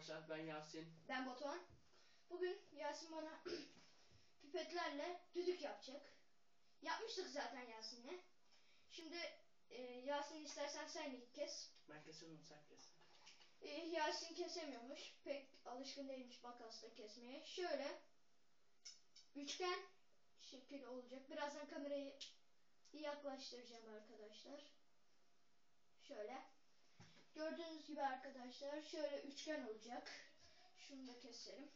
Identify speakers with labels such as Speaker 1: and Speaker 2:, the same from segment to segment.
Speaker 1: arkadaşlar ben Yasin.
Speaker 2: Ben Batuhan. Bugün Yasin bana pipetlerle düdük yapacak. Yapmıştık zaten Yasin'le. Şimdi e, Yasin istersen sen ilk kes.
Speaker 1: Ben keserim sen kes.
Speaker 2: E, Yasin kesemiyormuş. Pek alışkın değilmiş makasla kesmeye. Şöyle üçgen şekil olacak. Birazdan kamerayı yaklaştıracağım arkadaşlar. Şöyle. Gibi arkadaşlar şöyle üçgen olacak. Şunu da keselim.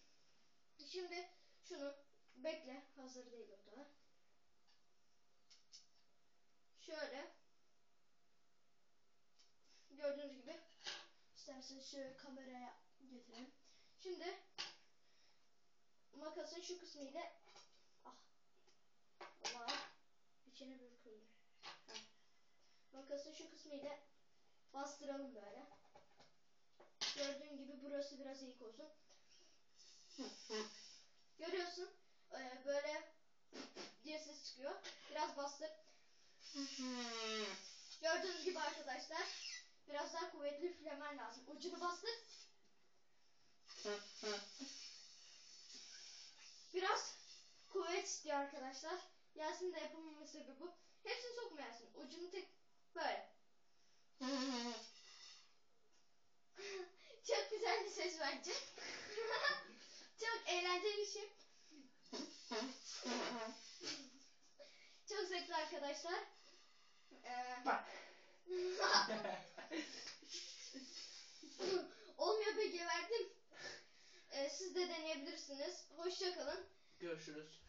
Speaker 2: Şimdi şunu bekle. Hazır değil o da. Şöyle. Gördüğünüz gibi isterseniz şöyle kameraya getirelim. Şimdi makasın şu kısmı ile ah Allah içine. Heh. Makasın şu kısmı ile bastıralım böyle. Burası biraz eğik olsun. Görüyorsun e, böyle diye ses çıkıyor. Biraz bastır. Gördüğünüz gibi arkadaşlar biraz daha kuvvetli üflemen lazım. Ucunu bastır. Biraz kuvvet istiyor arkadaşlar. Yasin de yapamama sebebi bu. Hepsini sokma Yasin. Ucunu tek böyle. Çok güzel bir ses bence. Çok eğlenceli bir şey. Çok zevkli arkadaşlar. Ee,
Speaker 1: Bak.
Speaker 2: Olmuyor be geberdim. Ee, siz de deneyebilirsiniz. Hoşça kalın.
Speaker 1: Görüşürüz.